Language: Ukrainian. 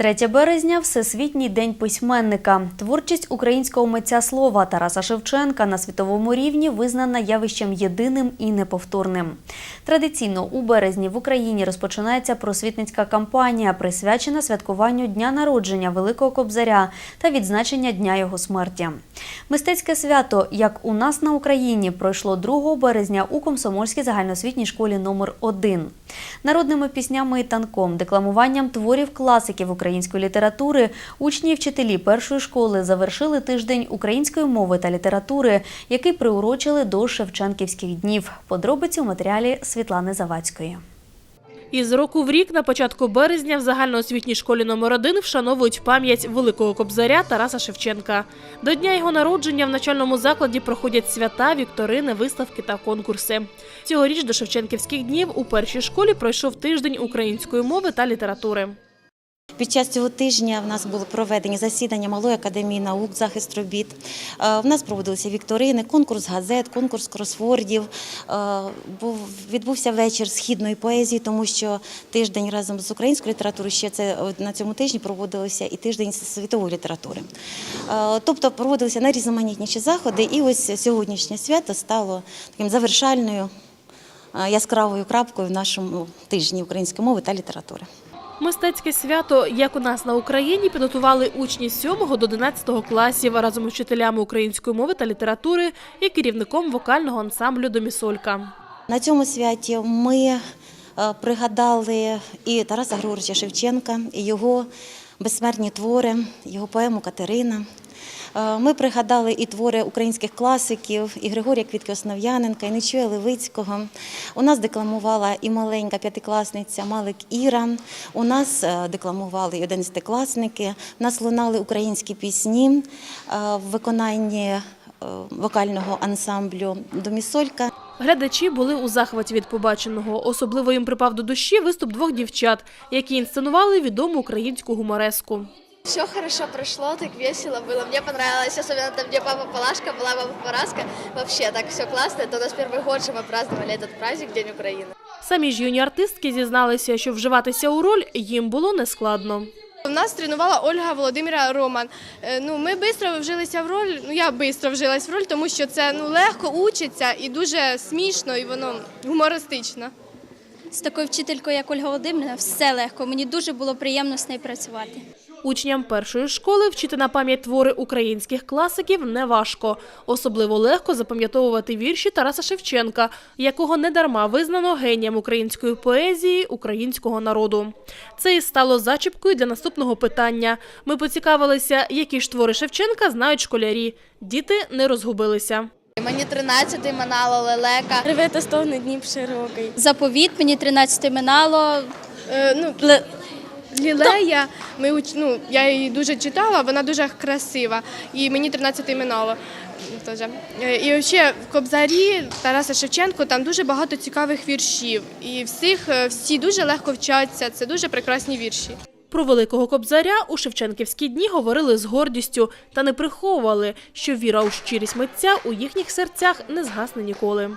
3 березня Всесвітній день письменника. Творчість українського митця слова Тараса Шевченка на світовому рівні визнана явищем єдиним і неповторним. Традиційно у березні в Україні розпочинається просвітницька кампанія, присвячена святкуванню дня народження Великого Кобзаря та відзначення дня його смерті. Мистецьке свято, як у нас на Україні, пройшло 2 березня у Комсомольській загальноосвітній школі номер 1 Народними піснями і танком, декламуванням творів класиків української літератури, учні і вчителі першої школи завершили тиждень української мови та літератури, який приурочили до Шевченківських днів. Подробиці у матеріалі Світлани Завадської. Із року в рік на початку березня в загальноосвітній школі номер 1 вшановують пам'ять великого кобзаря Тараса Шевченка. До дня його народження в начальному закладі проходять свята, вікторини, виставки та конкурси. Цьогоріч до Шевченківських днів у першій школі пройшов тиждень української мови та літератури. Під час цього тижня в нас були проведені засідання Малої академії наук, захист робіт. Е, В нас проводилися вікторини, конкурс газет, конкурс кросвордів. Е, був- Відбувся вечір східної поезії, тому що тиждень разом з українською літературою ще це е, на цьому тижні проводилося і тиждень світової літератури. Тобто проводилися найрізноманітніші заходи, і ось сьогоднішнє свято стало таким завершальною яскравою крапкою в нашому тижні української мови та літератури. Мистецьке свято, як у нас на Україні, підготували учні з 7 до 11 класів разом з вчителями української мови та літератури і керівником вокального ансамблю Домісолька. На цьому святі ми е, пригадали і Тараса Григоровича Шевченка, і його безсмертні твори, його поему Катерина. Е, Ми пригадали і твори українських класиків, і Григорія Квітки Основ'яненка, і Нечуя Левицького. У нас декламувала і маленька п'ятикласниця Малик Іра. У нас е, декламували і одинадцятикласники. У нас лунали українські пісні е, в виконанні вокального ансамблю Домісолька. Глядачі були у захваті від побаченого. Особливо їм припав до душі виступ двох дівчат, які інсценували відому українську гумореску. Все хорошо прошло, так весело было. Мне понравилось, особенно там, где папа Палашка была, папа Параска. Вообще так все классно. Это у нас первый год, что мы праздновали этот праздник, День Украины. Самі ж юні артистки зізналися, що вживатися у роль їм було нескладно. У нас тренувала Ольга Володимира Роман. Е, Ну, ми швидко вжилися в роль. Ну я швидко вжилась в роль, тому що це ну легко учиться і дуже смішно, і воно гумористично. З такою вчителькою, як Ольга Володимирівна, все легко. Мені дуже було приємно з нею працювати. Учням першої школи вчити на пам'ять твори українських класиків неважко. Особливо легко запам'ятовувати вірші Тараса Шевченка, якого недарма визнано генієм української поезії українського народу. Це і стало зачіпкою для наступного питання. Ми поцікавилися, які ж твори Шевченка знають школярі. Діти не розгубилися. Мені 13 манало лелека. Реве та стогне Дніп широкий. Заповіт мені 13 минало. Е, ну, Лілея, ми уч- ну, я її дуже читала, вона дуже красива. І мені 13 минало. Теж. Е, І ще в Кобзарі Тараса Шевченко там дуже багато цікавих віршів. І всіх, е, всі дуже легко вчаться. Це дуже прекрасні вірші. Про великого кобзаря у Шевченківські дні говорили з гордістю та не приховували, що віра у щирість митця у їхніх серцях не згасне ніколи.